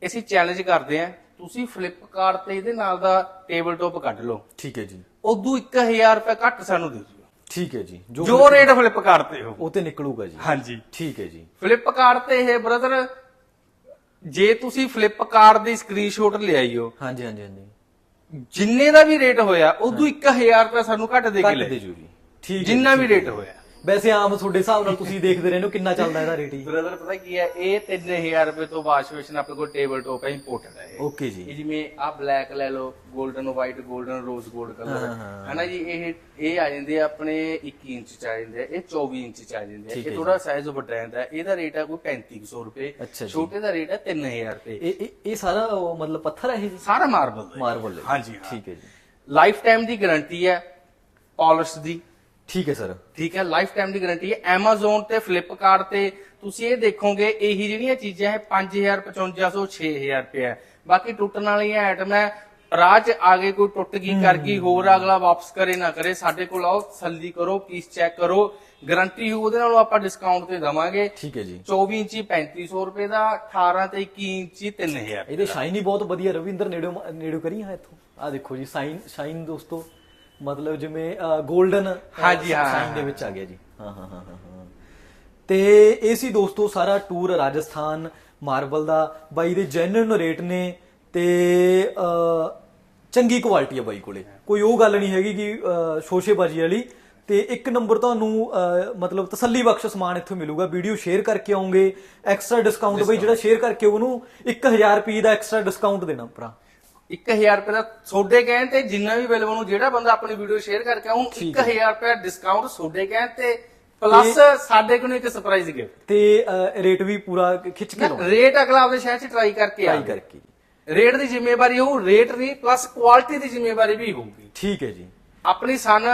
ਅਸੀਂ ਚੈਲੰਜ ਕਰਦੇ ਆਂ ਤੁਸੀਂ ਫਲਿੱਪਕਾਰਟ ਤੇ ਇਹਦੇ ਨਾਲ ਦਾ ਟੇਬਲ ਟੌਪ ਕੱਢ ਲਓ। ਠੀਕ ਹੈ ਜੀ। ਉਦੋਂ 1000 ਰੁਪਏ ਘੱਟ ਸਾਨੂੰ ਦੇ ਦਿਓ। ਠੀਕ ਹੈ ਜੀ। ਜੋ ਰੇਟ ਫਲਿੱਪਕਾਰਟ ਤੇ ਹੋ ਉਹ ਤੇ ਨਿਕਲੂਗਾ ਜੀ। ਹਾਂਜੀ। ਠੀਕ ਹੈ ਜੀ। ਫਲਿੱਪਕਾਰਟ ਤੇ ਇਹ ਬ੍ਰਦਰ ਜੇ ਤੁਸੀਂ ਫਲਿੱਪਕਾਰਟ ਦੀ ਸਕਰੀਨਸ਼ਾਟ ਲਿਆਈਓ ਹਾਂਜੀ ਹਾਂਜੀ ਹਾਂਜੀ। ਜਿੰਨੇ ਦਾ ਵੀ ਰੇਟ ਹੋਇਆ ਉਦੋਂ 1000 ਰੁਪਏ ਸਾਨੂੰ ਘੱਟ ਦੇ ਕੇ ਲੈ ਦੇ ਜੂ ਠੀਕ ਜਿੰਨਾ ਵੀ ਰੇਟ ਹੋਇਆ। ਵੈਸੇ ਆਮ ਤੁਹਾਡੇ ਹਿਸਾਬ ਨਾਲ ਤੁਸੀਂ ਦੇਖਦੇ ਰਹਿੰਦੇ ਹੋ ਕਿੰਨਾ ਚੱਲਦਾ ਇਹਦਾ ਰੇਟ ਜੀ ਬ੍ਰਦਰ ਪਤਾ ਕੀ ਹੈ? ਇਹ 3000 ਰੁਪਏ ਤੋਂ ਵਾਸ਼ਵੇਸ਼ਨ ਆਪਣੇ ਕੋਲ ਟੇਬਲ ਟੋਪ ਹੈ ਇੰਪੋਰਟਡ ਹੈ ਓਕੇ ਜੀ। ਜਿਵੇਂ ਆ ਬਲੈਕ ਲੈ ਲਓ 골ਡਨ ਵਾਈਟ 골ਡਨ ਰੋਜ਼ 골ਡ ਕਲਰ ਹੈ ਜੀ ਇਹ ਇਹ ਆ ਜਾਂਦੇ ਆਪਣੇ 21 ਇੰਚ ਚ ਆ ਜਾਂਦੇ ਇਹ 24 ਇੰਚ ਚ ਆ ਜਾਂਦੇ ਇਹ ਥੋੜਾ ਸਾਈਜ਼ ਵੱਡਾ ਹੁੰਦਾ ਇਹਦਾ ਰੇਟ ਹੈ ਕੋਈ 3500 ਰੁਪਏ। ਛੋਟੇ ਦਾ ਰੇਟ ਹੈ 3000 ਰੁਪਏ। ਇਹ ਇਹ ਸਾਰਾ ਮਤਲਬ ਪੱਥਰ ਹੈ ਜੀ ਸਾਰਾ ਮਾਰਬਲ ਮਾਰਬਲ ਹਾਂਜੀ ਠੀਕ ਹੈ ਜੀ। ਲਾਈਫ ਟਾਈਮ ਦੀ ਗਾਰੰਟੀ ਹੈ ਪਾਲਿਸ਼ ਦੀ। ਠੀਕ ਹੈ ਸਰ। ਠੀਕ ਹੈ ਲਾਈਫ ਟਾਈਮ ਦੀ ਗਾਰੰਟੀ ਹੈ। Amazon ਤੇ Flipkart ਤੇ ਤੁਸੀਂ ਇਹ ਦੇਖੋਗੇ ਇਹੀ ਜਿਹੜੀਆਂ ਚੀਜ਼ਾਂ ਹੈ 5000 5500 6000 ਰੁਪਏ ਹੈ। ਬਾਕੀ ਟੁੱਟਣ ਵਾਲੀਆਂ ਆਈਟਮ ਹੈ ਰਾਹ 'ਚ ਆ ਗਏ ਕੋਈ ਟੁੱਟ ਗਈ ਕਰ ਗਈ ਹੋਰ ਅਗਲਾ ਵਾਪਸ ਕਰੇ ਨਾ ਕਰੇ ਸਾਡੇ ਕੋਲ ਆਓ ਤਸੱਲੀ ਕਰੋ ਪੀਸ ਚੈੱਕ ਕਰੋ ਗਾਰੰਟੀ ਹੋ ਉਹਦੇ ਨਾਲੋਂ ਆਪਾਂ ਡਿਸਕਾਊਂਟ ਤੇ ਦਵਾਂਗੇ। ਠੀਕ ਹੈ ਜੀ। 24 ਇੰਚੀ 3500 ਰੁਪਏ ਦਾ 18 ਤੇ 21 ਇੰਚੀ 3000 ਇਹਦੇ ਸ਼ਾਈਨ ਹੀ ਬਹੁਤ ਵਧੀਆ ਰਵਿੰਦਰ ਨੇੜੇ ਨੇੜੇ ਕਰੀ ਹਾਂ ਇੱਥੋਂ। ਆ ਦੇਖੋ ਜੀ ਸਾਈਨ ਸ਼ਾਈਨ ਦੋਸਤੋ। ਮਤਲਬ ਜਿਵੇਂ 골ਡਨ ਹਾਂਜੀ, ਹਾਂ, ਸਾਈਨ ਦੇ ਵਿੱਚ ਆ ਗਿਆ ਜੀ। ਹਾਂ ਹਾਂ ਹਾਂ ਹਾਂ ਹਾਂ। ਤੇ ਇਹ ਸੀ ਦੋਸਤੋ ਸਾਰਾ ਟੂਰ ਰਾਜਸਥਾਨ ਮਾਰਬਲ ਦਾ। ਬਾਈ ਦੇ ਜੈਨੂਇਨ ਰੇਟ ਨੇ ਤੇ ਚੰਗੀ ਕੁਆਲਿਟੀ ਆ ਬਾਈ ਕੋਲੇ। ਕੋਈ ਉਹ ਗੱਲ ਨਹੀਂ ਹੈਗੀ ਕਿ ਸ਼ੋਸ਼ੇਬਾਜ਼ੀ ਵਾਲੀ। ਤੇ ਇੱਕ ਨੰਬਰ ਤੁਹਾਨੂੰ ਮਤਲਬ ਤਸੱਲੀ ਬਖਸ਼ ਸਮਾਨ ਇੱਥੋਂ ਮਿਲੂਗਾ। ਵੀਡੀਓ ਸ਼ੇਅਰ ਕਰਕੇ ਆਉਂਗੇ। ਐਕਸਟਰਾ ਡਿਸਕਾਊਂਟ ਬਈ ਜਿਹੜਾ ਸ਼ੇਅਰ ਕਰਕੇ ਉਹਨੂੰ 1000 ਰੁਪਏ ਦਾ ਐਕਸਟਰਾ ਡਿਸਕਾਊਂਟ ਦੇਣਾ ਭਰਾ। 1000 ਰੁਪਏ ਦਾ ਤੁਹਾਡੇ ਕਹਿਣ ਤੇ ਜਿੰਨਾ ਵੀ ਬਿੱਲ ਬਣੂ ਜਿਹੜਾ ਬੰਦਾ ਆਪਣੀ ਵੀਡੀਓ ਸ਼ੇਅਰ ਕਰਕੇ ਆਉਂ 1000 ਰੁਪਏ ਡਿਸਕਾਊਂਟ ਤੁਹਾਡੇ ਕਹਿਣ ਤੇ ਪਲੱਸ ਸਾਡੇ ਕੋਲ ਇੱਕ ਸਰਪ੍ਰਾਈਜ਼ ਗਿਫਟ ਤੇ ਰੇਟ ਵੀ ਪੂਰਾ ਖਿੱਚ ਕੇ ਲਾਉਣਾ। ਰੇਟ ਅਗਲਾ ਆਪਦੇ ਸ਼ਹਿਰ 'ਚ ਟਰਾਈ ਕਰਕੇ ਟਰਾਈ ਕਰਕੇ। ਰੇਟ ਦੀ ਜ਼ਿੰਮੇਵਾਰੀ ਹੋਊ ਰੇਟ ਨਹੀਂ ਪਲੱਸ ਕੁਆਲਿਟੀ ਦੀ ਜ਼ਿੰਮੇਵਾਰੀ ਵੀ ਹੋਊਗੀ। ਠੀਕ ਹੈ ਜੀ। ਆਪਣੀ ਸਨ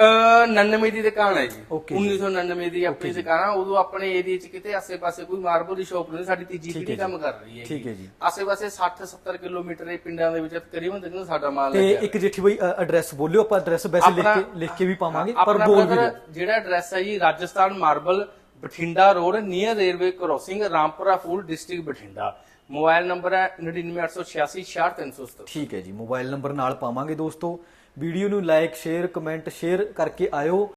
99 ਦੀ ਦੁਕਾਨ ਹੈ ਜੀ। Okay 1999 ਦੀ ਆਪਣੀ ਦੁਕਾਨ ਆ। ਉਦੋਂ ਆਪਣੇ ਏਰੀਆ 'ਚ ਕਿਤੇ ਆਸੇ-ਪਾਸੇ ਕੋਈ ਮਾਰਬਲ ਦੀ ਸ਼ਾਪ ਨਹੀਂ ਸਾਡੀ ਤੀਜੀ ਜੀ। ਕੰਮ ਕਰ ਰਹੀ ਹੈ ਠੀਕ ਹੈ ਜੀ। ਆਸੇ-ਪਾਸੇ 60 70 ਕਿਲੋਮੀਟਰ ਦੇ ਪਿੰਡਾਂ ਦੇ ਵਿੱਚ ਤਕਰੀਬਨ ਤਕਰੀਬਨ ਸਾਡਾ ਮਾਲ ਤੇ ਲੱਗਿਆ। ਇੱਕ ਜੇਠੀ ਬਈ ਐਡਰੈਸ ਬੋਲਿਓ ਆਪਾਂ ਐਡਰੈਸ ਵੈਸੇ ਲਿਖ ਆਪਣਾ- ਕੇ ਲਿਖ ਕੇ ਵੀ ਪਾਵਾਂਗੇ ਪਰ ਆਪਣਾ ਬੋਲ ਵੀ brother ਦਿਓ ਜਿਹੜਾ ਐਡਰੈਸ ਹੈ ਜੀ Rajasthan marble Bathinda road near railway crossing Rampura Phul district Bathinda. Mobile number ਹੈ 99886 66370 ਠੀਕ ਹੈ ਜੀ ਮੋਬਾਈਲ ਨੰਬਰ ਨਾਲ ਪਾਵਾਂਗੇ ਦੋਸਤੋ। ਵੀਡੀਓ ਨੂੰ ਲਾਈਕ ਸ਼ੇਅਰ ਕਮੈਂਟ ਸ਼ੇਅਰ ਕਰਕੇ ਆਇਓ।